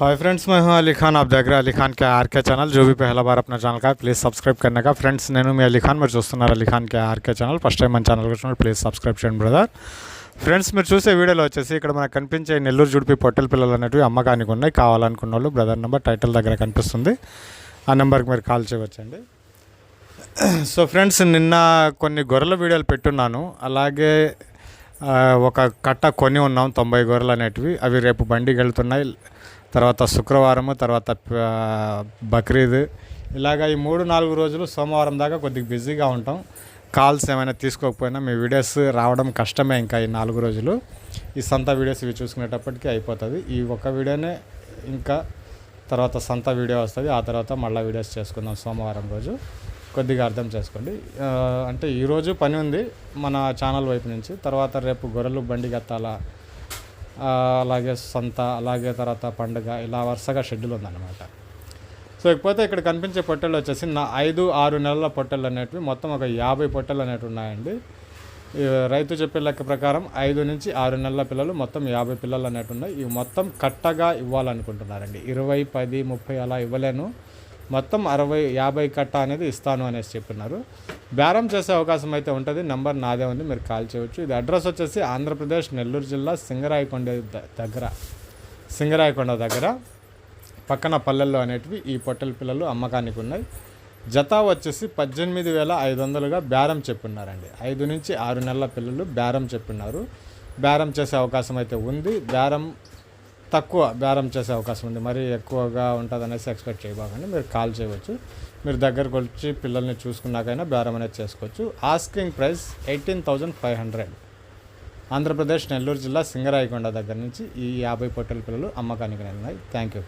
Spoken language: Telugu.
हाय फ्रेंड्स मैं हूं अली खान आप देख रहे हैं अली खान के आर के चैनल जो भी पहला बार अपना ఛానల్ का ప్లీజ్ సబ్స్క్రైబ్ करने का ఫ్రెండ్స్ నేను మీ అలీ ఖాన్ మీరు చూస్తున్నారు Ali Khan K R K channel first time మన ఛానల్ వచ్చినప్పుడు ప్లీజ్ సబ్స్క్రైబ్ చేయండి బ్రదర్ ఫ్రెండ్స్ మీరు చూసే వీడియోలో వచ్చేసి ఇక్కడ మనకు కనిపించే నెల్లూరు జుడిపి పొట్టెల పిల్లలు అనేవి అమ్మకానికి ఉన్నాయి కావాలనుకున్న వాళ్ళు బ్రదర్ నెంబర్ టైటిల్ దగ్గర కనిపిస్తుంది ఆ నెంబర్కి మీరు కాల్ చేయవచ్చండి సో ఫ్రెండ్స్ నిన్న కొన్ని గొర్రెల వీడియోలు పెట్టున్నాను అలాగే ఆ, ఒక కట్ట కొని ఉన్నాం తొంభై గొర్రెలు అనేటివి అవి రేపు బండికి వెళ్తున్నాయి తర్వాత శుక్రవారము తర్వాత బక్రీద్. ఇలాగ ఈ మూడు నాలుగు రోజులు సోమవారం దాకా కొద్దిగా బిజీగా ఉంటాం. కాల్స్ ఏమైనా తీసుకోకపోయినా మీ వీడియోస్ రావడం కష్టమే ఇంకా ఈ నాలుగు రోజులు. ఈ సంత వీడియోస్ ఇవి చూసుకునేటప్పటికి అయిపోతుంది. ఈ ఒక్క వీడియోనే ఇంకా తర్వాత సంత వీడియో వస్తుంది. ఆ తర్వాత మళ్ళీ వీడియోస్ చేసుకుందాం సోమవారం రోజు. కొద్దిగా అర్థం చేసుకోండి. అంటే ఈరోజు పని ఉంది మన ఛానల్ వైపు నుంచి. తర్వాత రేపు గొర్రెలు బండి గత్తాల అలాగే సంత అలాగే తర్వాత పండుగ ఇలా వరుసగా షెడ్యూల్ ఉందన్నమాట. సో ఇకపోతే ఇక్కడ కనిపించే పొట్టెలు వచ్చేసి నా ఐదు ఆరు నెలల పొట్టెలు అనేటివి మొత్తం ఒక యాభై పొట్టెలు అనేటివి ఉన్నాయండి. రైతు చెప్పే లెక్క ప్రకారం ఐదు నుంచి ఆరు నెలల పిల్లలు మొత్తం యాభై పిల్లలు అనేటివి ఉన్నాయి. ఇవి మొత్తం కట్టగా ఇవ్వాలనుకుంటున్నారండి. ఇరవై పది ముప్పై అలా ఇవ్వలేను. మొత్తం అరవై యాభై కట్ట అనేది ఇస్తాను అనేసి చెప్పినారు. బేరం చేసే అవకాశం అయితే ఉంటుంది. నెంబర్ నాదే ఉంది. మీరు కాల్ చేయవచ్చు ఇది అడ్రస్ వచ్చేసి ఆంధ్రప్రదేశ్ నెల్లూరు జిల్లా సింగరాయకొండ ద- దగ్గర. సింగరాయకొండ దగ్గర. పక్కన పల్లెల్లో అనేటివి ఈ పొట్టెల పిల్లలు అమ్మకానికి ఉన్నాయి. జత వచ్చేసి పద్దెనిమిది వేల ఐదు వందలుగా బేరం చెప్పున్నారండి. ఐదు నుంచి ఆరు నెలల పిల్లలు బేరం చెప్పున్నారు. బేరం చేసే అవకాశం అయితే ఉంది. బేరం తక్కువ బేరం చేసే అవకాశం ఉంది. మరీ ఎక్కువగా ఉంటుంది అనేసి ఎక్స్పెక్ట్ చేయబాకండి. మీరు కాల్ చేయవచ్చు. మీరు దగ్గరకు వచ్చి పిల్లల్ని చూసుకున్నాకైనా బేరం అనేది చేసుకోవచ్చు. Asking price eighteen thousand five hundred Andhra Pradesh Nellore జిల్లా సింగరాయకొండ దగ్గర నుంచి ఈ యాభై పొట్టల పిల్లలు అమ్మకానికి ఉన్నాయి థ్యాంక్ యూ